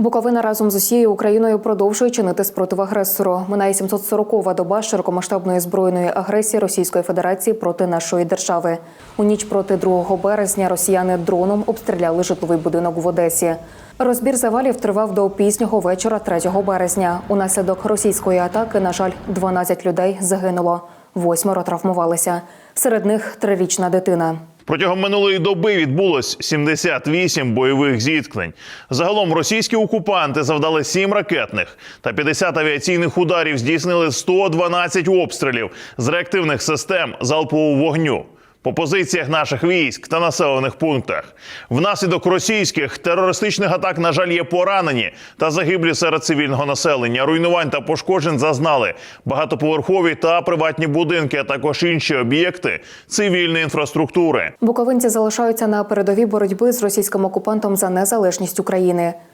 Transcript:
Буковина разом з усією Україною продовжує чинити спротив агресору. Минає 740-ва доба широкомасштабної збройної агресії Російської Федерації проти нашої держави. У ніч проти 2 березня росіяни дроном обстріляли житловий будинок в Одесі. Розбір завалів тривав до пізнього вечора 3 березня. Унаслідок російської атаки, на жаль, 12 людей загинуло, восьмеро травмувалися. Серед них трирічна дитина. Протягом минулої доби відбулось 78 бойових зіткнень. Загалом російські окупанти завдали 7 ракетних та 50 авіаційних ударів, здійснили 112 обстрілів з реактивних систем залпового вогню. По позиціях наших військ та населених пунктах внаслідок російських терористичних атак, на жаль, є поранені та загиблі серед цивільного населення. Руйнувань та пошкоджень зазнали багатоповерхові та приватні будинки, а також інші об'єкти цивільної інфраструктури. Буковинці залишаються на передовій боротьби з російським окупантом за незалежність України.